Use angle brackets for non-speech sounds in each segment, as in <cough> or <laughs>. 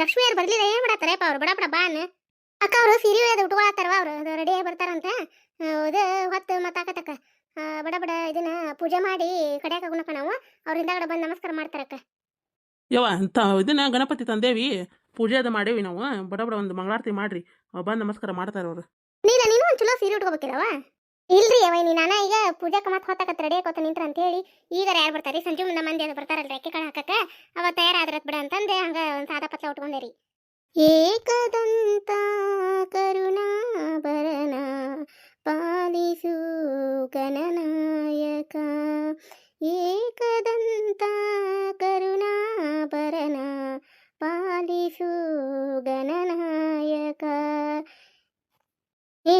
ಲಕ್ಷ್ಮಿಯವ್ರು ಬರ್ಲಿಲ್ಲ ಏನ್ ಮಾಡತ್ತಾರಪ್ಪ ಅವ್ರು ಬಡ ಬಡ ಬಾ ಅನ್ನ. ಅಕ್ಕ ಅವರು ಸೀರೆ ಅದು ಉಟ್ಕೊಳತ್ತಾರವ ಅವ್ರು ರೆಡಿ ಆಗಿ ಬರ್ತಾರಂತ. ಅದು ಹೊತ್ತು ಮತ್ತಾಕತಕ್ಕ ಬಡ ಬಡ ಇದನ್ನ ಪೂಜೆ ಮಾಡಿ ಕಡ್ಯಾಕ ಆಗುನಕ್ಕ ನಾವು. ಅವ್ರ ಹಿಂದಾಗಡೆ ಬಂದು ನಮಸ್ಕಾರ ಮಾಡ್ತಾರಕ್ಕ ಯವ್ವ ಅಂತ ಇದನ್ನ ಗಣಪತಿ ತಂದೇವಿ ಪೂಜೆ ಅದು ಮಾಡೇವಿ ನಾವು. ಬಡ ಬಡ ಒಂದು ಮಂಗಳಾರತಿ ಮಾಡ್ರಿ. ಬಂದು ನಮಸ್ಕಾರ ಮಾಡ್ತಾರೆ ಅವರು. ನೀನ ನೀನು ಒಂದು ಚಲೋ ಸೀರೆ ಉಟ್ಕೋಬೇಕಿದವ ಇಲ್ರಿ ಅವೈನಿ ನಾನ ಈಗ ಪೂಜೆ ಕಮತ್ ಹೊತ್ತಕತ್ ರೆಡಿ ಆಕೋತ ನಿಂತ್ರ ಅಂತ ಹೇಳಿ ಈಗ ಯಾರು ಬರ್ತಾರೆ? ಸಂಜೆ ಮುಂದೆ ಮಂದಿ ಅದು ಬರ್ತಾರಲ್ರಿ ಅಕ್ಕಿ ಕಾಳು ಹಾಕಕ್ಕ. ಅವ ತಯಾರಾದ್ರತ್ ಬಿಡ ಅಂತಂದೆ ಹಂಗ ಒಂದು ಸಾದಾ ಪತ್ಲ ಉಟ್ಕೊಂಡೇರಿ ಏಕದಂತ ಕರುಣಾಭರಣ ಪಾಲಿಸು ಗಣನಾಯಕ ಏಕದಂತ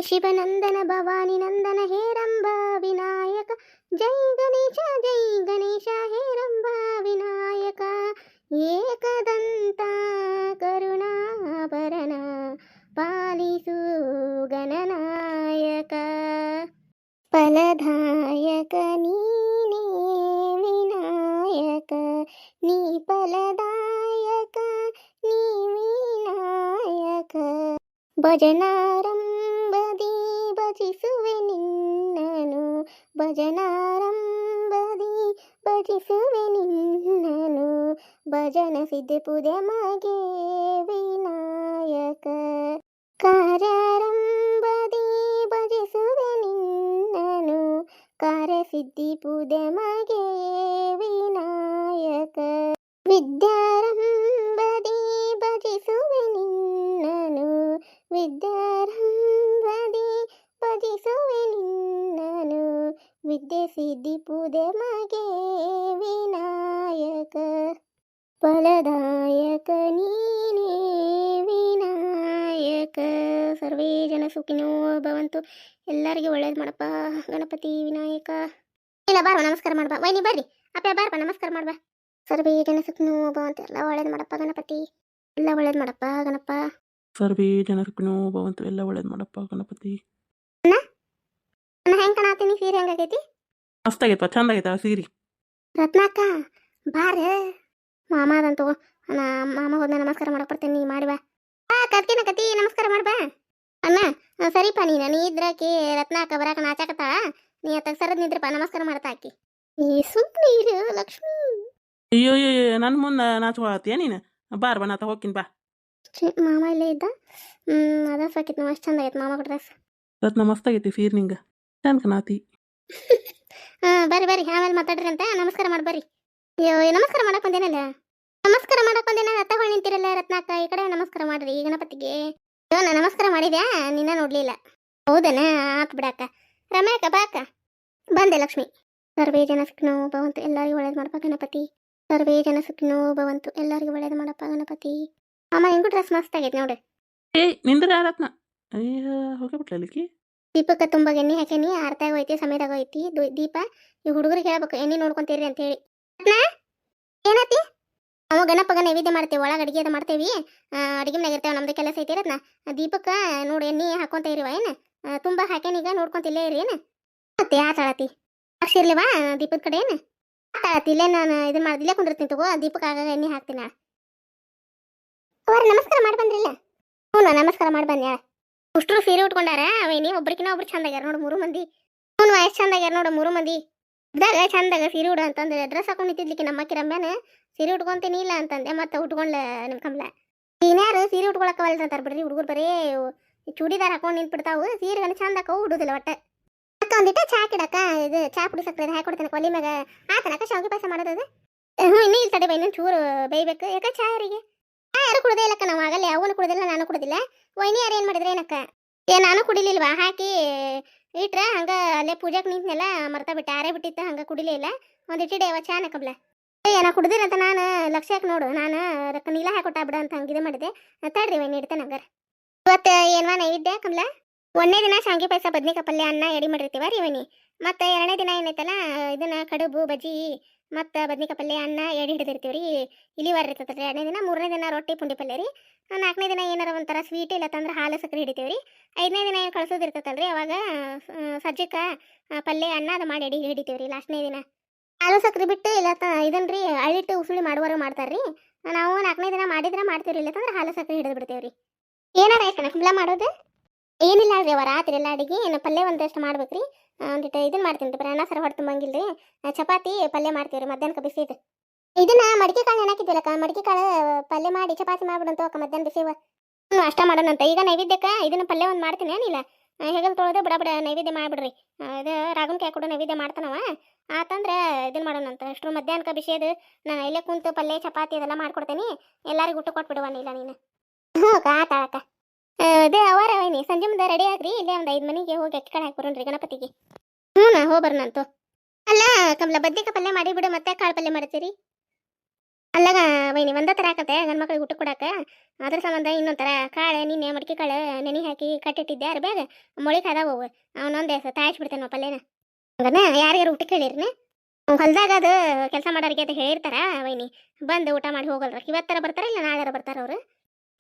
शिवनन्दन भवानि नन्दन हेरम्बा विनायक। जय गणेश जय गणेश हेरम्बा विनायक। एकदन्ता करुणाभरण पालिसु गणनायक। फलदायक नीने विनायक। नी फलदायक नी विनायक भजनारम् ಭಜಿಸುವೆ ನಿನ್ನನು, ಭಜನಾರಂಭದಿ ಭಜಿಸುವೆ ನಿನ್ನನು, ಭಜನ ಸಿದ್ಧಿ ಪುದೆ ಮಗೆ ವಿನಾಯಕ. ಕಾರ್ಯಾರಂಭದಿ ಭಜಿಸುವೆ ನಿನ್ನನು ಕಾರ್ಯಸಿದ್ಧಿ ಪುದೆ ಮಗೆ ವಿನಾಯಕ. ವಿದ್ಯಾರಂಭದಿ ಭಜಿಸುವೆ ನಿನ್ನನು ವಿದ್ಯಾರಂಭದಿ ಭಜಿಸುವೆ ನಿನ್ನನು ವಿದ್ಯೆ ಸಿದ್ಧಿ ಮಗೆ ವಿನಾಯಕ ಫಲದಾಯಕ ನೀನೇ ವಿನಾಯಕ. ಸರ್ವೇ ಜನ ಸುಖಿನೋ ಭವಂತು. ಎಲ್ಲರಿಗೂ ಒಳ್ಳೇದು ಮಾಡಪ್ಪ. ಗಣಪತಿ ವಿನಾಯಕ. ಇಲ್ಲ ಬಾರ್ವ ನಮಸ್ಕಾರ ಮಾಡ್ಬಾ. ವೈನಿ ಬರ್ರಿ. ಅಪ್ಪ ಬಾರಪ್ಪ ನಮಸ್ಕಾರ ಮಾಡ್ಬಾ. ಸರ್ವೇ ಜನ ಸುಖಿನೋ ಭವಂತು. ಎಲ್ಲ ಒಳ್ಳೇದು ಮಾಡಪ್ಪ ಗಣಪತಿ. ಎಲ್ಲ ಒಳ್ಳೇದು ಮಾಡಪ್ಪ ಗಣಪ. ಸರ್ವೇ ಜನ ಸುಖಿನೋ ಭವಂತು. ಎಲ್ಲ ಒಳ್ಳೇದು ಮಾಡಪ್ಪ ಗಣಪತಿ. ನಾ ಹೆಂಗ್ ಕಾಣತ್ತೀನಿ ಸೀರೆ ಹೆಂಗಾಗೈತಿ ಮಸ್ತಾಗೈತವ ಚಂದಾಗೈತ ಸೀರಿ. ರತ್ನಾಕ ಬಾರ. ಮಾಮ ಅದಂತ ನಾ ಮಾಮ ಹೋದ ನಮಸ್ಕಾರ ಮಾಡಕ್ ಬರ್ತೇನೆ ನೀ ಮಾಡಿ ಬಾ. ಆ ಕತ್ಕಿನ ಕತಿ ನಮಸ್ಕಾರ ಮಾಡ್ಬಾ ಅಣ್ಣ ಆ, ಸರಿಪ ನೀನ ನೀ ಇದ್ರಾಕಿ ರತ್ನಾಕ ಬರಾಕ ನಾಚಾಕತ್ತಾಳ ನೀ ಅತ್ತಾಗ ಸರದ್ ನಿದ್ರಪ್ಪ ನಮಸ್ಕಾರ ಮಾಡ್ತಾ ಆಕಿ. ಈ ಸುಮ್ಮನೆ ಇರು ಲಕ್ಷ್ಮಿ. ಅಯ್ಯೋ ಅಯ್ಯೋ ನನ್ನ ಮುಂದೆ ನಾಚ್ಕೊಳತ್ತೀಯ ನೀನು? ಬಾರ್ ಬಾ ನಾತ ಹೋಗ್ತೀನಿ ಬಾ. ಛೆ, ಮಾಮ ಇಲ್ಲೇ ಇದ್ದ? ಹ್ಮ್ ಅದ ಸಾಕಿತ್ ನಾವು ಅಷ್ಟು ಚಂದ ಆಗೈತೆ ಮಾಮ ಕೊಡ್ತಾ ರತ್ನ ಮಸ್ತಾಗೈತಿ ಸೀರೆ ನಿಂಗೆ. ಚಂದ ಕನಾತಿ ಹಾ ಬರ್ರಿ ಬರ್ರಿ. ಆಮೇಲೆ ಮಾತಾಡ್ರಿ ಅಂತ ನಮಸ್ಕಾರ ಮಾಡಿ ಬರ್ರಿ. ಅಯ್ಯೋ ನಮಸ್ಕಾರ ಮಾಡಕ್ ಬಂದೇನಲ್ಲ? ನಮಸ್ಕಾರ ಮಾಡಕ್ ಬಂದೇನ? ತಗೊಂಡು ನಿಂತಿರಲ್ಲ ರತ್ನಾಕ. ಈ ಕಡೆ ನಮಸ್ಕಾರ ಮಾಡ್ರಿ. ಈ ಗಣಪತಿಗೆ. ಅಯ್ಯೋ ನಾ ನಮಸ್ಕಾರ ಮಾಡಿದ್ಯಾ? ನಿನ್ನ ನೋಡ್ಲಿಲ್ಲ. ಹೌದನ? ಆತ್ ಬಿಡಾಕ. ರಮ್ಯಾಕ ಬಾಕ ಬಂದೆ ಲಕ್ಷ್ಮಿ. ಸರ್ವೇ ಜನ ಸುಖಿನೋ ಭವಂತು. ಎಲ್ಲರಿಗೂ ಒಳ್ಳೇದು ಮಾಡಪ್ಪ ಗಣಪತಿ. ಸರ್ವೇ ಜನ ಸುಖಿನೋ ಭವಂತು. ಎಲ್ಲರಿಗೂ ಒಳ್ಳೇದು ಮಾಡಪ್ಪ ಗಣಪತಿ. ಅಮ್ಮ ಹೆಂಗು ಡ್ರೆಸ್ ಮಸ್ತ್ ಆಗೈತೆ ನೋಡ್ರಿ ಏಯ್ ನಿಂದ್ರ ರತ್ನ? ಅಯ್ಯ ಹೋಗಿ ಬಿಟ್ಲಲ್ಲಿಕಿ ದೀಪಕ್ಕೆ ತುಂಬ ಎಣ್ಣೆ ಹಾಕೇನಿ ಸಮಯದಾಗ ಹೋಯ್ತಿ ದೀಪ, ಈ ಹುಡುಗರಿಗೆ ಹೇಳ್ಬೇಕು, ಎಣ್ಣೆ ನೋಡ್ಕೊಂತೀರಿ ಅಂತ ಹೇಳಿ ಏನತಿ ಅವ ಗಣಪಗ ನೈವೇದ್ಯ ಮಾಡ್ತೇವೆ, ಒಳಗೆ ಅಡಿಗೆ ಅದು ಮಾಡ್ತೇವಿ. ಅಡಿಗೆ ಇರ್ತೇವೆ, ನಮ್ದು ಕೆಲಸ ಐತಿ ರತ್ನ. ದೀಪಕ್ಕ ನೋಡಿ, ಎಣ್ಣೆ ಹಾಕೊಂತ ಇರಿವ ಏನು? ತುಂಬ ಹಾಕೇನೀಗ ನೋಡ್ಕೊಂತಿಲ್ಲೇ ಇರಿ, ಏನು? ಮತ್ತೆ ಆತಾಳತಿ ಅಕ್ಷಿ ಇರ್ಲಿವಾ ದೀಪದ ಕಡೆ, ಏನು? ಆತಾಳತಿ ಇಲ್ಲೇ ನಾನು ಇದನ್ನ ಮಾಡಿ ಇಲ್ಲೇ ಕುಂದಿರ್ತೀನಿ ತಗೋ ದೀಪಕ್ಕೆ ಆಗಾಗ ಎಣ್ಣೆ ಹಾಕ್ತೀನಿ ಅವ್ರ ನಮಸ್ಕಾರ ಮಾಡಿ ಬಂದ್ರಿಲ್ಲ ಹ್ಞೂ ನಮಸ್ಕಾರ ಮಾಡಿ ಬಂದ್ಯಾ ಅಷ್ಟ್ರು ಸೀರೆ ಉಟ್ಕೊಂಡಾರ ಅವೇನಿ ಒಬ್ರಿಕಿನ ಒಬ್ರು ಚಂದ ಆಗ್ಯಾರ ನೋಡು ಮೂರು ಮಂದಿ. ಅವ್ನು ವಯಸ್ಸು ಚಂದ ಆಗ್ಯಾರ ನೋಡು ಮೂರು ಮಂದಿ. ಇದ್ದಾಗ ಚಂದಾಗ ಸೀರೆ ಉಡು ಅಂತಂದ್ರೆ ಡ್ರೆಸ್ ಹಾಕೊಂಡು ನಿಂತಿದ್ಲಿಕ್ಕೆ ನಮ್ಮ ಅಕ್ಕಿ ರಂಬ್ಯಾನ ಸೀರೆ ಉಟ್ಕೊಂತೀನಿ ಇಲ್ಲ ಅಂತಂದೆ, ಮತ್ತೆ ಉಟ್ಕೊಂಡ್ಲ ನಿಮ್ಮ ಕಮಲ. ಇನ್ಯಾರು ಸೀರೆ ಉಟ್ಕೊಳಕವಲ್ಲ ಅಂತಾರೆ ಬಿಡ್ರಿ, ಹುಡುಗರು ಬರೀ ಚೂಡಿದಾರ್ ಹಾಕೊಂಡು ನಿಂತ್ಬಿಡ್ತಾವು ಸೀರೆಗನ ಚಂದ ಹಾಕವು ಉಡುದಿಲ್ಲ ಒಟ್ಟೆ. ಒಂದಿಟ್ಟ ಚಾ ಕಿಡಕ ಇದು ಚಾ ಪುಡಿ ಸಕ್ಕರೆ ಹಾಕೊಡ್ತೇನೆ ಕೊಲಿ ಮ್ಯಾಗ. ಆತನಕ ಶಾವಿಗೆ ಪಾಯಸ ಮಾಡೋದು ಹ್ಞೂ ಇನ್ನೂ ಇಲ್ಲ ತಡೆ ಬೈ, ಇನ್ನೊಂದು ಚೂರು ಬೇಯ್ಬೇಕು. ಯಾಕೆ ಚಾ ಯಾರಿಗೆ? ಚಾ ಯಾರು ಕುಡ್ದೇ ಇಲ್ಲಕ್ಕ, ನಾವು ಆಗಲ್ಲ ಅವನು ಕುಡ್ದಿಲ್ಲ, ನಾನು ಕುಡ್ದಿಲ್ಲ. ವೈನಿ ಯಾರು ಏನು ಮಾಡಿದ್ರೆ ಏನಕ್ಕ? ಏ, ನಾನು ಕುಡಿಲಿಲ್ವಾ? ಹಾಕಿ ಇಟ್ರ ಹಂಗ ಅಲ್ಲೇ ಪೂಜಾಕ್ ನಿಂತ್ನೆಲ್ಲ ಮರ್ತಾ ಬಿಟ್ಟೆ. ಆರೇ ಬಿಟ್ಟಿತ್ತು, ಹಂಗ ಕುಡಿಲೇ ಇಲ್ಲ. ಒಂದ್ ಇಟ್ಟಿಡೆ ಅವ ಚಾನ ಕಬ್ಲ ಏ ನಾ ಕುಡ್ದಿರಂತ ನಾನು ಲಕ್ಷ್ಯಕ್ಕೆ ನೋಡು. ನಾನು ರೊಕ್ಕ ನೀಲ ಹಾಕೊಟ್ಟ ಬಿಡ ಅಂತ ಹಂಗಿದೆ ಮಾಡಿದೆ. ತಡ್ರಿ ವೈನಿ, ಇಡ್ತೇನೆ ಹಂಗಾರ. ಇವತ್ತು ಏನ್ವಾ ನೈವೇದ್ಯ ಕಮಲ ಒಂದನೇ ದಿನ ಶಾಂಗಿ ಪಾಯಸ, ಬದ್ನಿಕಾಯಿ ಪಲ್ಯ, ಅನ್ನ ಎಡಿ ಮಾಡಿರ್ತೀವ ರೀ ವೈನಿ? ಮತ್ತೆ ಎರಡನೇ ದಿನ ಏನೈತಲ್ಲ ಇದನ್ನ ಕಡುಬು ಬಜ್ಜಿ ಮತ್ತು ಬದ್ನಿಕಾಯಿ ಪಲ್ಯ ಅನ್ನ ಎಡೆ ಹಿಡಿದಿರ್ತೀವಿ ರೀ. ಇಲಿವಾರ ಇರ್ತೈತೆ ಎರಡನೇ ದಿನ ಮೂರನೇ ದಿನ ರೊಟ್ಟಿ ಪುಂಡಿ ಪಲ್ಯ ರೀ. ನಾಲ್ಕನೇ ದಿನ ಏನಾರ ಒಂಥರ ಸ್ವೀಟ್ ಇಲ್ಲ ತಂದ್ರೆ ಹಾಲು ಸಕ್ಕರೆ ಹಿಡಿತೀವಿ ರೀ. ಐದನೇ ದಿನ ಏನು ಕಳ್ಸೋದು ರೀ ಅವಾಗ ಸಜ್ಜಕ ಪಲ್ಯ ಅನ್ನ ಅದು ಮಾಡಿ ಎಡಿ ಹಿಡಿತೀವಿ ರೀ ಲಾಸ್ಟ್ನೇ ದಿನ. ಹಾಲು ಸಕ್ಕರೆ ಬಿಟ್ಟು ಇಲ್ಲ ತ ರೀ ಅಳಿಟ್ಟು ಉಸುಳಿ ಮಾಡುವವರು ಮಾಡ್ತಾರೆ ರೀ. ನಾವು ನಾಲ್ಕನೇ ದಿನ ಮಾಡಿದ್ರೆ ಮಾಡ್ತೀವಿ ಇಲ್ಲ ತಂದ್ರೆ ಹಾಲು ಸಕ್ಕರೆ ಹಿಡಿದು ಬಿಡ್ತೇವ್ರಿ ಏನಾರ ಕಣ ಕುಂಬ್ಳ ಮಾಡೋದು? ಏನಿಲ್ಲ ರೀ ಅವ ರಾತ್ರಿ ಎಲ್ಲ ಅಡಿಗೆ ಏನು ಪಲ್ಯ ಒಂದಷ್ಟು ಮಾಡ್ಬೇಕ್ರಿ ಆ, ಒಂದಿಟ್ಟು ಇದನ್ನ ಮಾಡ್ತೀನಿ ರೀ ಅನ್ನ ಸರ ಹೊಟ್ಟು ತುಂಬಂಗಿಲ್ರಿ. ಆ, ಚಪಾತಿ ಪಲ್ಯ ಮಾಡ್ತೀವಿ ರೀ ಮಧ್ಯಾಹ್ನಕ್ಕೆ ಬಿಸಿ ಇದು ಇದನ್ನ ಮಡಿಕೆ ಕಾಳು ನೆನಾಕಿದ್ವಲ್ಲಕ್ಕ ಮಡಿಕೆ ಕಾಳು ಪಲ್ಯ ಮಾಡಿ ಚಪಾತಿ ಮಾಡ್ಬಿಡಂತ ಅಕ್ಕ ಮಧ್ಯಾಹ್ನ ಬಿಸಿ ಹ್ಞೂ ಅಷ್ಟ ಮಾಡೋಣಂತ. ಈಗ ನೈವೇದ್ಯಕ್ಕೆ ಇದನ್ನ ಪಲ್ಯ ಒಂದು ಮಾಡ್ತೀನಿ ಏನಿಲ್ಲ. ಹೆಗಲ್ ತೊಳೆದು ಬಡ ನೈವೇದ್ಯ ಮಾಡ್ಬಿಡ್ರಿ. ಇದು ರಾಗನ್ ಕಾಯಿ ಕೂಡ ನೈವೇದ್ಯ ಮಾಡ್ತಾನವ. ಆತಂದ್ರೆ ಇದನ್ನ ಮಾಡೋಣಂತ. ಅಷ್ಟು ಮಧ್ಯಾಹ್ನಕ್ಕೆ ಬಿಸಿದು ನಾನು ಇಲ್ಲೇ ಕುಂತು ಪಲ್ಯ ಚಪಾತಿ ಇದೆಲ್ಲ ಮಾಡ್ಕೊಡ್ತೇನಿ. ಎಲ್ಲರಿಗೂ ಊಟ ಕೊಟ್ಬಿಡುವ ಇಲ್ಲ ನೀನು. ಹ್ಞೂ ಅಕ್ಕ ಆತ ಇದು ಅವರ ವೈನಿ, ಸಂಜೆ ಮುಂದೆ ರೆಡಿ ಆಗ್ರಿ, ಇಲ್ಲೇ ಒಂದು ಐದು ಮನೆಗೆ ಹೋಗಿ ಅಕ್ಕಿ ಕಾಳು ಹಾಕಿ ಗಣಪತಿಗೆ. ಹ್ಞೂ ನಾ ಹೋಗ್ಬರ್ನಂತು ಅಲ್ಲ ಕಮಲ, ಬದ್ನಿಕಾಯಿ ಪಲ್ಯ ಮಾಡಿ ಬಿಡು, ಮತ್ತೆ ಕಾಳು ಪಲ್ಯ ಮಾಡ್ತೀರಿ. ಅಲ್ಲಗ ವೈನಿ, ಒಂದ ತರ ಹಾಕತ್ತೆ ಗಂಡು ಮಕ್ಳಿಗೆ ಊಟ ಕೊಡಾಕ. ಅದ್ರ ಸಂಬಂಧ ಇನ್ನೊಂದು ಥರ ಕಾಳು, ನಿನ್ನೆ ಮಡಿಕೆ ಕಾಳು, ನೆನೆ ಹಾಕಿ ಕಟ್ಟಿಟ್ಟಿದ್ದೆ, ಅದ್ರ ಬ್ಯಾಗ ಮೊಳಿ ಕಾದಾವು ಅವು. ಅವನೊಂದೇ ತಾಯಿಸ್ಬಿಡ್ತೇನೆ ನಾವು ಪಲ್ಯನ. ಹಂಗನ ಯಾರ್ಯಾರು ಊಟಕ್ಕೆ ಹೇಳಿರ್ನೆ? ಹೊಲ್ದಾಗ ಅದು ಕೆಲಸ ಮಾಡೋರಿಗೆ ಅದು ಹೇಳಿರ್ತಾರ ವೈನಿ. ಬಂದು ಊಟ ಮಾಡಿ ಹೋಗಲ್ರ. ಇವತ್ತರ ಬರ್ತಾರ ಇಲ್ಲ ನಾಳೆ ಬರ್ತಾರ ಅವರು?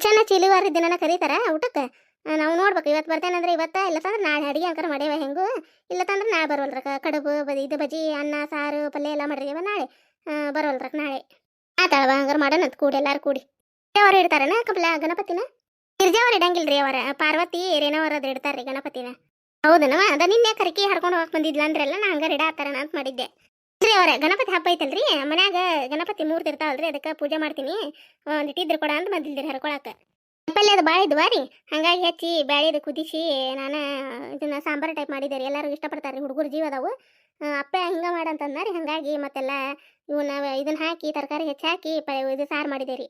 ಚೆನ್ನ ಚಿಲಿವಾರ ದಿನನ ಕರೀತಾರ ಊಟಕ್ಕೆ. ನಾವು ನೋಡ್ಬೇಕು ಇವತ್ತು ಬರ್ತೇನಂದ್ರೆ ಇವತ್ತ ಇಲ್ಲತ್ತಂದ್ರೆ ನಾಳೆ ಅಡಿಗೆ ಅಂಕರ ಮಾಡ್ಯಾವ ಹೆಂಗು ಇಲ್ಲತ್ತಂದ್ರೆ ನಾಳೆ ಬರೋಲ್ರಕ ಕಡುಬು ಬದಿ ಇದು ಬಜಿ ಅನ್ನ ಸಾರು ಪಲ್ಯ ಎಲ್ಲ ಮಾಡಿರ್ತೀವ ನಾಳೆ. ಆ, ನಾಳೆ. ಆತಾಳವ ಹಂಗಾರ ಮಾಡೋಣ ಅಂತ ಕೂಡಿ ಎಲ್ಲಾರು ಕೂಡಿ. ಅವ್ರು ಇಡ್ತಾರನ ಕಮಲ ಗಣಪತಿನ? ಗಿರ್ಜಾವ್ರು ಇಡಂಗಿಲ್ರಿ ಅವರ ಪಾರ್ವತಿ ರೇಣವರದ್ದು ಇಡ್ತಾರ್ರಿ ಗಣಪತಿನ. ಹೌದನವ ಅದ ನಿನ್ನೆ ಕರಿಕಿ ಹರ್ಕೊಂಡು ಹೋಗಕ್ ಬಂದಿದ್ಲ ಅಂದ್ರಲ್ಲ ನಾ ಹಂಗಾರ ಇಡಾತಾರನ ಅಂತ ಮಾಡಿದ್ದೆ. ಅವರ, ಗಣಪತಿ ಹಬ್ಬ ಐತಲ್ರಿ? ಮನ್ಯಾಗ ಗಣಪತಿ ಮೂರ್ತಿ ಇರ್ತಾವಲ್ರಿ, ಅದಕ್ಕೆ ಪೂಜೆ ಮಾಡ್ತೀನಿ. ಒಂದು ಇಟ್ಟಿದ್ರು ಕೊಡ ಅಂತ ಬಂದಿಲ್ರಿ ಹರ್ಕೊಳಕ. ಪಲ್ಯ ಅದು ಭಾಳ ಇದ್ವಾ ರೀ? ಹಂಗಾಗಿ ಹೆಚ್ಚಿ ಬ್ಯಾಳಿದು ಕುದಿಸಿ, ನಾನು ಇದನ್ನ ಸಾಂಬಾರು ಟೈಪ್ ಮಾಡಿದ್ದೆ ರೀ. ಎಲ್ಲರೂ ಇಷ್ಟಪಡ್ತಾರೆ ಹುಡುಗರು ಜೀವ ಅದಾವು. ಅಪ್ಪೆ ಹಿಂಗೆ ಮಾಡಂತಂದ ರೀ, ಹಂಗಾಗಿ ಮತ್ತೆಲ್ಲ ಇವನ್ನ ಇದನ್ನ ಹಾಕಿ, ತರಕಾರಿ ಹೆಚ್ಚಾಕಿ, ಪ ಇದು ಸಾರು ಮಾಡಿದೆ ರೀ.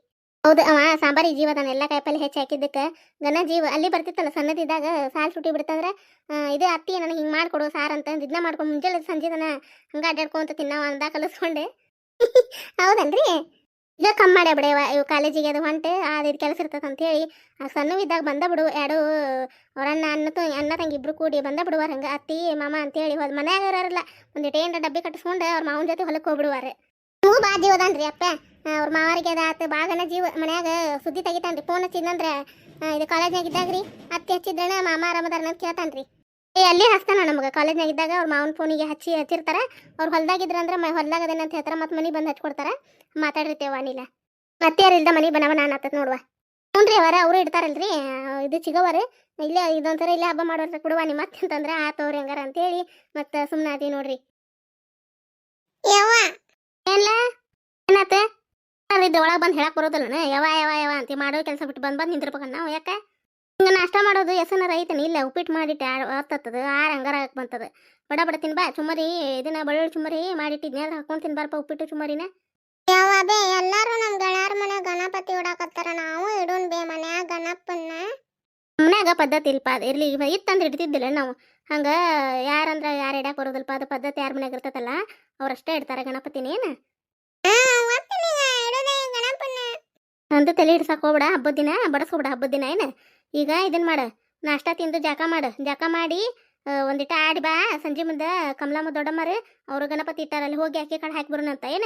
ಹೌದು, ಅವ ಸಾಂಬಾರಿ ಜೀವ ಅದಾನ ಎಲ್ಲ ಕಾಯಿಪಲ್ಲೆ ಹೆಚ್ಚಿ ಹಾಕಿದ್ದಕ್ಕೆ. ಗನ ಜೀವ ಅಲ್ಲಿ ಬರ್ತಿತ್ತಲ್ಲ ಸಣ್ಣದಿದ್ದಾಗ, ಸಾಲು ಸುಟ್ಟಿ ಬಿಡ್ತಂದ್ರೆ ಇದು ಅತ್ತಿ ನನಗೆ ಹಿಂಗೆ ಮಾಡಿಕೊಡು ಸಾರು ಅಂತ ಇದನ್ನ ಮಾಡ್ಕೊಂಡು ಮುಂಜಾನೆ ಸಂಜೆ ತನ ಹಂಗೆ ಅಡ್ಡಾಡ್ಕೊಂತ ತಿನ್ನವ ಅಂದ ಕಲಿಸ್ಕೊಂಡೆ. <laughs> ಹೌದಲ್ರಿ ಈಗ ಕಮ್ಮಿ ಮಾಡ್ಯ ಬಿಡವ ಇವು ಕಾಲೇಜಿಗೆ ಅದು ಹೊಂಟೆ ಅದು ಇದು ಕೆಲಸ ಇರ್ತದೆ ಅಂತೇಳಿ ಆ ಸಣ್ಣವಿದ್ದಾಗ ಬಂದ ಬಿಡು, ಎರಡು ಅವ್ರ ಅಣ್ಣ ಅಣ್ಣ ತ, ಅಣ್ಣ ತಂಗಿ ಇಬ್ರು ಕೂಡಿ ಬಂದ ಬಿಡುವಾರ ಹಂಗೆ, ಅತ್ತಿ, ಮಾಮ ಅಂತೇಳಿ ಹೋದ ಮನ್ಯಾಗ ಇರೋರಲ್ಲ ಒಂದಿಟ್ಟು ಏನಾರ ಡಬ್ಬಿ ಕಟ್ಟಿಸ್ಕೊಂಡು ಅವ್ರ ಮಾವನ ಜೊತೆ ಹೊಲಕ್ಕೆ ಹೋಗ್ಬಿಡುವಾರೆ. ನೀವು ಬಾ ಜೀವದನ್ರಿ ಅಪ್ಪ. ಅವ್ರ ಮಾವರಿಗೆ ಅದಾತು. ಬಾಗನ ಜೀವ ಮನ್ಯಾಗ ಸುದ್ದಿ ತೆಗಿತಾನ್ರಿ. ಫೋನ್ ಹಚ್ಚಿದ್ನಂದ್ರ ಇದು ಕಾಲೇಜ್ನಾಗ ಇದ್ದಾಗ್ರಿ. ಅತ್ತಿ ಹಚ್ಚಿದ್ರಣ ಮಾಮ ಆರಾಮದಾರನ ಅಂತ ಕೇಳ್ತಾನ್ರಿ. ಏ ಅಲ್ಲಿ ಹಚ್ತಾನ ನಮ್ಗೆ ಕಾಲೇಜ್ನಾಗ ಇದ್ದಾಗ ಅವ್ರ ಮಾವನ ಫೋನಿಗೆ ಹಚ್ಚಿ ಹಚ್ಚಿರ್ತಾರ. ಅವ್ರು ಹೊಲ್ದಾಗಿದ್ರಂದ್ರೆ ಮ ಹೊಲ್ದಾಗ ಅದೇನ ಅಂತ ಹೇಳ್ತಾರ. ಮತ್ತೆ ಮನೆ ಬಂದು ಹಚ್ಕೊಡ್ತಾರ. ಮಾತಾಡಿರ್ತೇವ ಅನಿಲ್ಲ ಮತ್ತೆ ಇಲ್ದ ಮನೆ ಬನವ ನಾನು ಆತತ್ ನೋಡುವ. ಹ್ಞೂ ಅವರ ಅವರು ಇಡ್ತಾರಲ್ರಿ. ಇದು ಚಿಗವರ ಇಲ್ಲೇ ಇದೊಂಥರ ಇಲ್ಲೇ ಹಬ್ಬ ಮಾಡೋರ್ತ ಕೊಡುವ ನಿಮ್ಮ ಮತ್ತೆ ಅಂತಂದ್ರೆ ಆತವ್ರಿ ಹೆಂಗಾರ ಅಂತೇಳಿ ಮತ್ತೆ ಸುಮ್ಮನೆ ಆದಿ ನೋಡ್ರಿ. ಏನ್ಲ? ಏನಾತ? ಇದು ಒಳಗೆ ಬಂದು ಹೇಳಕ್ ಬರೋದಲ್ಲ ಯಾವ ಯಾವ ಯಾವ ಅಂತ ಮಾಡೋ ಕೆಲಸ ಬಿಟ್ಟು ಬಂದು ಬಂದು ನಿಂತಿರ್ಬೇಕನ್ನ ನಾವು ಯಾಕೆ? ಹಿಂಗೆ ನಾಷ್ಟ ಮಾಡೋದು ಎಸನ ಐತನ ಇಲ್ಲ. ಉಪ್ಪಿಟ್ಟು ಮಾಡಿಟ್ಟು ಹೊತ್ತತ್ತದ ಆರು ಹಂಗಾರ ಹಾಕಿ ಬಂತದ. ಬಡ ಬಡ ತಿನ್ಬಾ ಚುಮ್ಮರಿ ಇದನ್ನ ಬೆಳ್ಳುಳ್ಳಿ ಚುಮ್ಮರಿ ಮಾಡಿಟ್ಟಿದ್ನಿ. ಅದ್ರ ಹಾಕೊಂಡು ತಿನ್ಬಾರಪ್ಪ ಉಪ್ಪಿಟ್ಟು ಚುಮ್ಮರಿನ. ಯಾವ ಬೇ ಎಲ್ಲಾರು ನಮ್ಮ ಗಣಾರ ಮನೆ ಗಣಪತಿ ಇಡಾಕತ್ತಾರ ನಾವು ಇಡೋನ್ ಬೇ ಮನ್ಯಾಗ ಗಣಪನ್ನ. ಮನ್ಯಾಗ ಪದ್ಧತಿ ಇಲ್ಪ ಅದು ಇರ್ಲಿ. ಇತ್ತಂದ್ರೆ ಇಡ್ತಿದ್ದಿಲ್ಲ ನಾವು. ಹಂಗ ಯಾರಂದ್ರ ಯಾರು ಇಡಾಕ್ ಬರೋದಿಲ್ಪ ಅದು ಪದ್ಧತಿ ಯಾರ ಮನ್ಯಾಗ ಇರ್ತೈತಲ್ಲ ಅವ್ರಷ್ಟೇ ಇಡ್ತಾರ ಗಣಪತಿನ ನಂದು ತಲೆ ಹಿಡ್ಸಕ್ ಹೋಗ್ಬೇಡ ಹಬ್ಬದ ದಿನ ಬಡಸ್ಕೊಬಿಡ ಹಬ್ಬದ ದಿನ ಏನ? ಈಗ ಇದನ್ ಮಾಡು ನಾಷ್ಟ ತಿಂದು ಜಾಕ ಮಾಡು. ಜಾಕ ಮಾಡಿ ಒಂದಿಟ ಆಡಿ ಬಾ ಸಂಜೆ ಮುಂದೆ ಕಮಲಮ್ಮ ದೊಡ್ಡಮ್ಮರು ಅವ್ರು ಗಣಪತಿ ಇಟ್ಟಾರಲ್ಲಿ ಹೋಗಿ ಅಕ್ಕಿ ಕಾಳು ಹಾಕಿ ಬರೋಣಂತ ಏನ?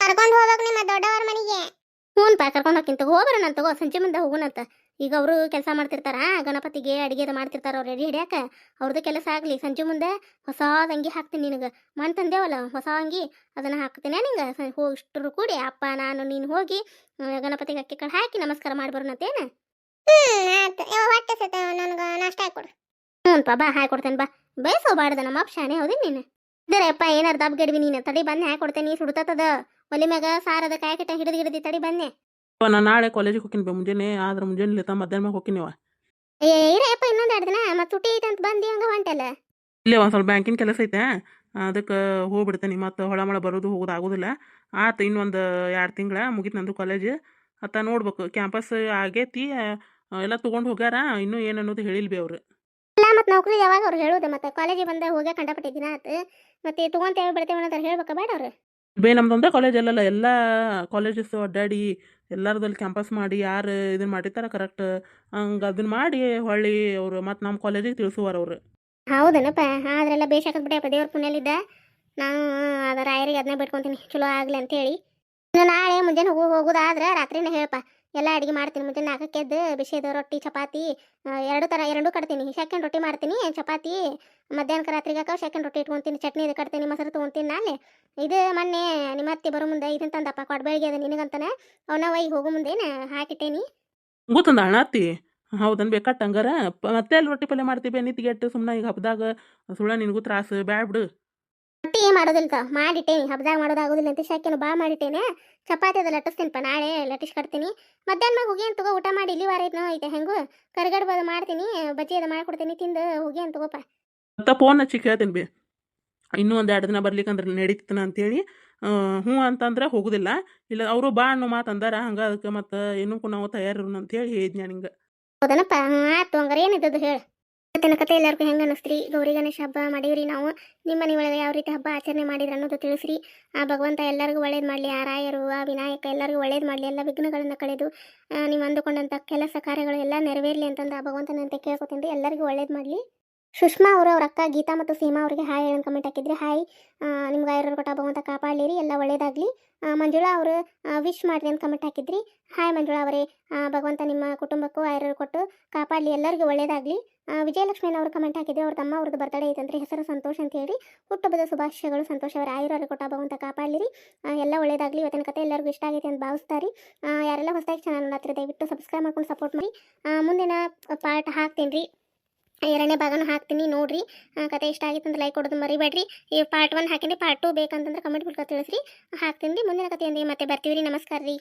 ಕರ್ಕೊಂಡು ಹೋಗ್ಬೇಕು ನಿಮ್ಮ ದೊಡ್ಡವರ ಮನೆಗೆ. ಪಾ ಕರ್ಕೊಂಡು ಹೋಗಿಂತ ಹೋಗ್ಬರೋಣ ತಗೋ ಸಂಜೆ ಮುಂದೆ ಹೋಗೋಣಂತ. ಈಗ ಅವರು ಕೆಲಸ ಮಾಡ್ತಿರ್ತಾರ ಗಣಪತಿಗೆ ಅಡಿಗೆ ಅದು ಮಾಡ್ತಿರ್ತಾರ ಅವ್ರು ರೆಡಿ ಹಿಡಿಯಾಕ ಅವ್ರದ್ದು ಕೆಲಸ ಆಗಲಿ. ಸಂಜೆ ಮುಂದೆ ಹೊಸ ಅಂಗಿ ಹಾಕ್ತೀನಿ ನಿನಗೆ. ಮಣ್ಣು ತಂದೇವಲ್ಲ ಹೊಸ ಅಂಗಿ ಅದನ್ನು ಹಾಕ್ತೀನಿ ನಿಂಗೆ ಇಷ್ಟರು ಕೂಡಿ. ಅಪ್ಪ ನಾನು ನೀನು ಹೋಗಿ ಗಣಪತಿಗೆ ಅಕ್ಕಿ ಕಡೆ ಹಾಕಿ ನಮಸ್ಕಾರ ಮಾಡಿ ಬರೋಣತ್ತೇನ ಹ್ಞೂನ್ಪ ಬಾ ಹಾಕೊಡ್ತೇನೆ ಬಾ. ಬೇಸೋಬಾರ್ದ ನಮ್ಮ ಅಪ್ಪ ಶಾಣೆ ಹೌದಿ ನೀನು? ಇದರಪ್ಪ ಏನಾರ ದಬ್ ಗೆಡ್ವಿ ನೀನು? ತಡಿ ಬಂದೆ ಹಾಕೊಡ್ತೇನೆ. ಸುಡ್ತದ ಒಲಿ ಮ್ಯಾಗ ಸಾರದ ಕಾಯಿ ಕಟ್ಟ ಹಿಡಿದು ಹಿಡಿದು ತಡಿ ಬಂದೆ ನಾನು ನಾಳೆ ಕಾಲೇಜಿಗೆ ಹೋಗಿನಿ ಬೇ ಮುಂಜಾನೆ ಆದ್ರೆ ಮುಂಜಾನೆ ಇಲ್ಲ ಮಧ್ಯಾಹ್ನ ಮ್ಯಾಗ ಹೋಗಿನಿವ ಏ ಇರಪ್ಪ ಇನ್ನೊಂದು ಎರಡು ದಿನ ಮತ್ತೆ ತುಟಿ ಐತೆ ಅಂತ ಬಂದಿ ಹಂಗ ಹೊಂಟಲ್ಲ? ಇಲ್ಲ ಒಂದು ಸ್ವಲ್ಪ ಬ್ಯಾಂಕಿನ ಕೆಲಸ ಐತೆ ಅದಕ್ಕೆ ಹೋಗ್ಬಿಡ್ತೇನೆ ಮತ್ತು ಹೊಳಮಳ ಬರೋದು ಹೋಗೋದು ಆಗೋದಿಲ್ಲ. ಆತು ಇನ್ನೊಂದು ಎರಡು ತಿಂಗಳ ಮುಗೀತು ನಂದು ಕಾಲೇಜ್ ಅತ್ತ ನೋಡ್ಬೇಕು ಕ್ಯಾಂಪಸ್ ಆಗೈತಿ ಎಲ್ಲ ತೊಗೊಂಡು ಹೋಗ್ಯಾರ ಇನ್ನೂ ಏನು ಅನ್ನೋದು ಹೇಳಿಲ್ಲ ಬಿ ಅವ್ರು. ಇಲ್ಲ ಮತ್ತೆ ನೌಕರಿ ಯಾವಾಗ ಅವ್ರು ಹೇಳೋದು ಮತ್ತೆ ಕಾಲೇಜಿಗೆ ಬಂದ ಹೋಗೇ ಕಂಡಪಟ್ಟಿ ದಿನ ಆತು. ಮತ್ತೆ ತೊಗೊಂತೇವೆ ಬಿಡ್ತೇವೆ ಅಂತ ಹೇಳ್ಬೇಕಾ ಬೇಡ ಅವ್ರು? ಬೇ ನಮ್ದೊಂದೇ ಕಾಲೇಜ್ ಅಲ್ಲಲ್ಲ ಎಲ್ಲ ಕಾಲೇಜಸ್ ಅಡ್ಡಾಡಿ ಎಲ್ಲರದಲ್ಲಿ ಕ್ಯಾಂಪಸ್ ಮಾಡಿ ಯಾರು ಇದನ್ನ ಮಾಡಿರ್ತಾರೆ ಕರೆಕ್ಟ್ ಹಂಗೆ ಅದನ್ನ ಮಾಡಿ ಹೊಳ್ಳಿ ಅವರು ಮತ್ತು ನಮ್ಮ ಕಾಲೇಜಿಗೆ ತಿಳಿಸುವಾರ ಅವರು. ಹೌದೇನಪ್ಪ? ಆದ್ರೆಲ್ಲ ಬೇಷಾಕತ್ ಬಿಡಪ್ಪ ದೇವ್ರ ಪುಣ್ಯಲಿದ್ದ ನಾನು ಅದರ ರಾಯರಿಗೆ ಅದನ್ನ ಬಿಟ್ಕೊಂತೀನಿ ಚಲೋ ಆಗಲಿ ಅಂತೇಳಿ. ನಾಳೆ ಮುಂಜಾನೆ ಹೋಗಿ ಹೋಗೋದಾದ್ರೆ ರಾತ್ರಿನೇ ಹೇಳಪ್ಪ ಎಲ್ಲ ಅಡುಗೆ ಮಾಡ್ತೀನಿ. ಮುಂಜಾನೆ ನಾಲ್ಕಕ್ಕೆ ಎದ್ದು ಬಿಸಿದು ರೊಟ್ಟಿ, ಚಪಾತಿ ಎರಡು ಥರ ಎರಡೂ ಕಟ್ತೀನಿ. ಸೆಕೆಂಡ್ ರೊಟ್ಟಿ ಮಾಡ್ತೀನಿ. ಚಪಾತಿ ಮಧ್ಯಾಹ್ನ ರಾತ್ರಿಗಾಕ ಸೆಕೆಂಡ್ ರೊಟ್ಟಿ ಇಟ್ಕೊಂತೀನಿ. ಚಟ್ನಿ ಇದು ಕಟ್ತೀನಿ, ಮೊಸರು ತೊಗೊಂತೀನಿ. ನಾಳೆ ಇದು ಮೊನ್ನೆ ನಿಮ್ಮ ಅತ್ತೆ ಬರೋ ಮುಂದೆ ಇದನ್ನ ತಂದಪ್ಪ ಕೊಡ್ಬೇಳಿಗೆ ಅದು ನಿನಗಂತಾನೆ. ಅವನ ಒಯ್ ಹೋಗೋ ಮುಂದೇನ ಹಾಕಿಟ್ಟೇನಿ? ಗೊತ್ತಂದ ಅಣ್ಣತ್ತಿ ಹೌದನ್ ಬೇಕಾಟ್ ಹಂಗಾರ ಪ- ಮತ್ತೆ ಅಲ್ಲಿ ರೊಟ್ಟಿ ಪಲ್ಯ ಮಾಡ್ತೀವಿ ನಿತ್ಗೆಟ್ಟು ಸುಮ್ಮನೆ ಈಗ ಹಬ್ಬದಾಗ ಸುಳ್ಳ ನಿನಗೂ ತ್ರಾಸು. ಬ್ಯಾಡ್ ಬಿಡು. ರೊಟ್ಟಿ ಮಾಡೋದಿಲ್ಲ ಮಾಡಿಟ್ಟೇನಿ ಹಬ್ಬದಾಗ ಮಾಡೋದಾಗೋದಿಲ್ಲ ಅಂತ ಶಾಕೆನು ಬಾ ಮಾಡಿಟ್ಟೇನೆ. ಚಪಾತಿ ಅದು ಲಟ್ಟಿಸ್ತೀನಿಪ್ಪ ನಾಳೆ ಲಟ್ಟಿಸ್ ಕಟ್ತೀನಿ. ಮಧ್ಯಾಹ್ನ ಹೋಗಿ ಅಂತ ತಗೋ ಊಟ ಮಾಡಿ ಇಲ್ಲಿ ವಾರ ಐತೆ ಐತೆ ಹೆಂಗು? ಕರಿಗಡ್ಬು ಅದು ಮಾಡ್ತೀನಿ ಬಜ್ಜಿ ಅದು ಮಾಡ್ಕೊಡ್ತೀನಿ ತಿಂದು ಹೋಗಿ ಅಂತ ತಗೋಪ. ಅಂತ ಫೋನ್ ಹಚ್ಚಿ ಕೇಳ್ತೀನಿ ಬಿ. ಇನ್ನೂ ಒಂದು ಎರಡು ದಿನ ಬರ್ಲಿಕ್ಕಂದ್ರೆ ನಡೀತನ ಅಂತೇಳಿ. ಹ್ಞೂ ಅಂತಂದ್ರೆ ಹೋಗುದಿಲ್ಲ. ಇಲ್ಲ ಅವರು ಬಾ ಅನ್ನೋ ಮಾತು ಹಂಗ ಹಂಗೆ ಅದಕ್ಕೆ ಮತ್ತೆ ಏನಕ್ಕೂ ನಾವು ತಯಾರು ಅಂತೇಳಿ ಹೇಳಿದ್ನ ನಿಂಗೆ. ಹೌದನಪ್ಪ. ಆಯ್ತು ಹಂಗಾರೆ ಏನಿದ್ದದು ಹೇಳು. ಇವತ್ತಿನ ಕತೆ ಎಲ್ಲರಿಗೂ ಹೆಂಗೆ ಅನ್ನಿಸ್ತ್ರಿ ಗೌರಿ ಗಣೇಶ ಹಬ್ಬ ಮಾಡೀವ್ರಿ ನಾವು. ನಿಮ್ಮ ಮನೆ ಯಾವ ರೀತಿ ಹಬ್ಬ ಆಚರಣೆ ಮಾಡಿದ್ರು ಅನ್ನೋದು ತಿಳಿಸ್ರಿ. ಆ ಭಗವಂತ ಎಲ್ಲರಿಗೂ ಒಳ್ಳೇದು ಮಾಡಲಿ. ಆ ರಾಯರು, ಆ ವಿನಾಯಕ ಎಲ್ಲರಿಗೂ ಒಳ್ಳೇದು ಮಾಡಲಿ. ಎಲ್ಲ ವಿಘ್ನಗಳನ್ನು ಕಳೆದು ನೀವು ಅಂದುಕೊಂಡಂಥ ಕೆಲಸ ಕಾರ್ಯಗಳು ಎಲ್ಲ ನೆರವೇರಲಿ ಅಂತಂದು ಆ ಭಗವಂತನಂತೆ ಕೇಳ್ಕೊತೀನಿ ಎಲ್ಲರಿಗೂ ಒಳ್ಳೇದು ಮಾಡಲಿ. ಸುಷ್ಮಾ ಅವರು, ಅವ್ರ ಅಕ್ಕ ಗೀತಾ ಮತ್ತು ಸೀಮಾ ಅವರಿಗೆ ಹಾಯ್ ಹೇಳೋಣ ಕಮೆಂಟ್ ಹಾಕಿದ್ರಿ. ಹಾಯ್ ನಿಮ್ಗೆ ಐರರ್ ಕೊಟ್ಟ ಭಗವಂತ ಕಾಪಾಡಲಿ ರೀ ಎಲ್ಲ ಒಳ್ಳೇದಾಗಲಿ. ಮಂಜುಳಾ ಅವರು ವಿಶ್ ಮಾಡಿರಿ ಅಂತ ಕಮೆಂಟ್ ಹಾಕಿದ್ರಿ. ಹಾಯ್ ಮಂಜುಳಾ ಅವರೇ. ಭಗವಂತ ನಿಮ್ಮ ಕುಟುಂಬಕ್ಕೂ ಐರರ್ ಕೊಟ್ಟು ಕಾಪಾಡಲಿ. ಎಲ್ಲರಿಗೂ ಒಳ್ಳೇದಾಗಲಿ. ವಿಜಯಲಕ್ಷ್ಮೀನ ಅವರು ಕಮೆಂಟ್ ಹಾಕಿದ್ರು ಅವ್ರ ತಮ್ಮ ಅವ್ರದ್ದು ಬರ್ತಡೇ ಐತಂದ್ರೆ ಹೆಸರು ಸಂತೋಷ ಅಂತ ಹೇಳಿ ಹುಟ್ಟುಹಬ್ಬದ ಶುಭಾಶಯಗಳು ಸಂತೋಷ ಅವರ. ಆಯುರ್ವಾರ ಕೊಟ್ಟ ಭಗವಂತ ಕಾಪಾಡಲಿರಿ. ಎಲ್ಲ ಒಳ್ಳೇದಾಗಲಿ. ಇವತ್ತಿನ ಕತೆ ಎಲ್ಲರಿಗೂ ಇಷ್ಟ ಆಗೈತೆ ಅಂತ ಭಾವಿಸ್ತಾರೆ. ಯಾರೆಲ್ಲ ಹೊಸದಾಗಿ ಚಾನಲ್ ನೋಡತ್ತೀರಿ ದಯವಿಟ್ಟು ಸಬ್ಸ್ಕ್ರೈಬ್ ಮಾಡ್ಕೊಂಡು ಸಪೋರ್ಟ್ ಮಾಡಿ. ಮುಂದಿನ ಪಾರ್ಟ್ ಹಾಕ್ತೀನಿ ರೀ ಎರಡನೇ ಭಾಗನೂ ಹಾಕ್ತೀನಿ, ನೋಡ್ರಿ. ಕತೆ ಇಷ್ಟ ಆಗಿತ್ತು ಅಂದ್ರೆ ಲೈಕ್ ಕೊಡೋದು ಮರಿಬೇಡ್ರಿ. ಈ ಪಾರ್ಟ್ ಒನ್ ಹಾಕಿನಿ ಪಾರ್ಟ್ ಟು ಬೇಕಂತಂದ್ರೆ ಕಮೆಂಟ್ ಮೂಲಕ ತಿಳಿಸ್ರಿ. ಹಾಕ್ತೀನಿ ಮುಂದೆ ಮುಂದಿನ ಕಥೆಯೊಂದಿಗೆ ಮತ್ತೆ ಬರ್ತೀವಿ ರೀ. ನಮಸ್ಕಾರ ರೀ.